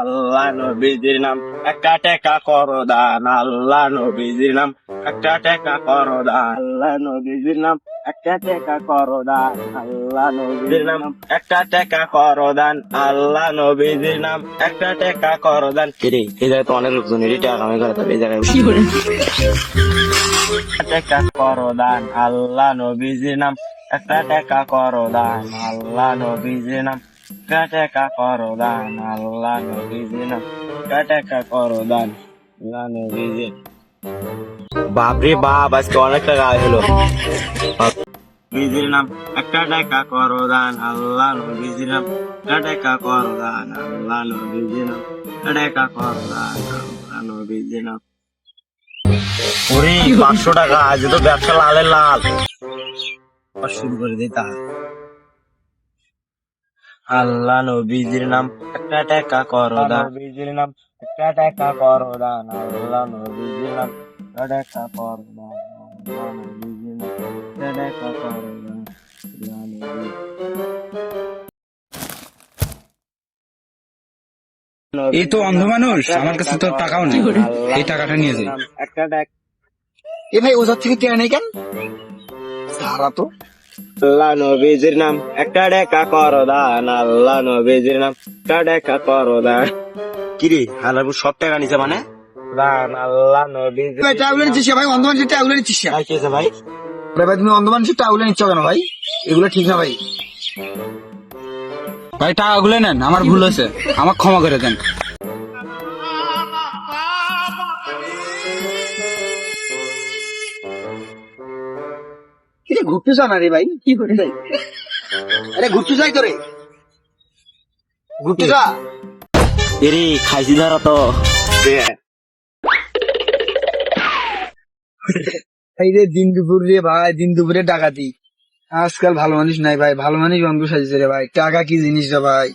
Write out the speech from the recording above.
আল্লাহ নবীজির নাম। একটা টেকা করো দান আল্লাহ নবীজির নাম। একটা টেকা করো দান আল্লাহ নবীজির নাম। একটা টেকা করো দান আল্লাহ নবীজির নাম। একটা টেকা করো দান আল্লাহ নবীজির নাম। একটা টেকা করো দান। কিরে এই জায়গায় তো অনেক লোকজন এটি টাকা কামাই করে তবে এই জায়গায় টেকা করো দান আল্লাহ নবীজির নাম। একটা টেকা করো দান আল্লাহ নবীজির নাম। টেকা করো দান আল্লাহ নাম একটা টেকা করো দান আল্লাহ নবীজির বাপরে বাপ আজকে অনেক টাকা হলো। নবীজির নাম একটা টাকা করো দান আল্লাহ নবীজির নাম একটা টাকা করো দান আল্লাহ নবীজির নাম একটা টাকা করো দান আল্লাহ নবীজির নাম ওরে পাঁচশো টাকা আজ তো ব্যবসা লালে। লাল শুরু করে দিই তা আল্লাহ নবীজির নাম একটা টাকা করো দান নবীজির নাম একটা টাকা করো দান আল্লাহ নবীজির নাম একটা টাকা করো দান আল্লাহ নবীজির নাম একটা টাকা করো দান আল্লাহ এই তো অন্ধ মানুষ আমার কাছে তো টাকাও নেই। এই টাকাটা নিয়ে যাই। একটা টাকা এ ভাই ওজার থেকে টেনে নেই কেন সারা তো। আল্লাহ নবীজির নাম একটা ডেকা করো দান আল্লাহ নবীজির নাম একটা ডেকা করো দান কিরে হালাবু সব টাকা নিছে মানে? দান আল্লাহ নবীজির ভাই টাউলে নিচ্ছিস ভাই? অন্ধ মানুষের টাউলে নিচ্ছিস ভাই কেছে ভাই? ভাই তুমি অন্ধ মানুষের টাউলে নিচ্ছ কেন ভাই? এগুলো ঠিক না ভাই। ভাই টাকাগুলো নেন আমার ভুল হয়েছে। আমার ক্ষমা করে দেন। কিরে ঘুরতে যা না রে ভাই? কি করে? যাই আরে ঘুরতে যাই তো রে ঘুরতে যা এরে খাইছি ধরা তো। এই রে দিন দুপুর রে ভাই দিন দুপুরে ডাকাতি। আজকাল ভালো মানুষ নাই ভাই ভালো মানুষ বন্ধু সাজিয়েছে রে ভাই। টাকা কি জিনিস রে ভাই?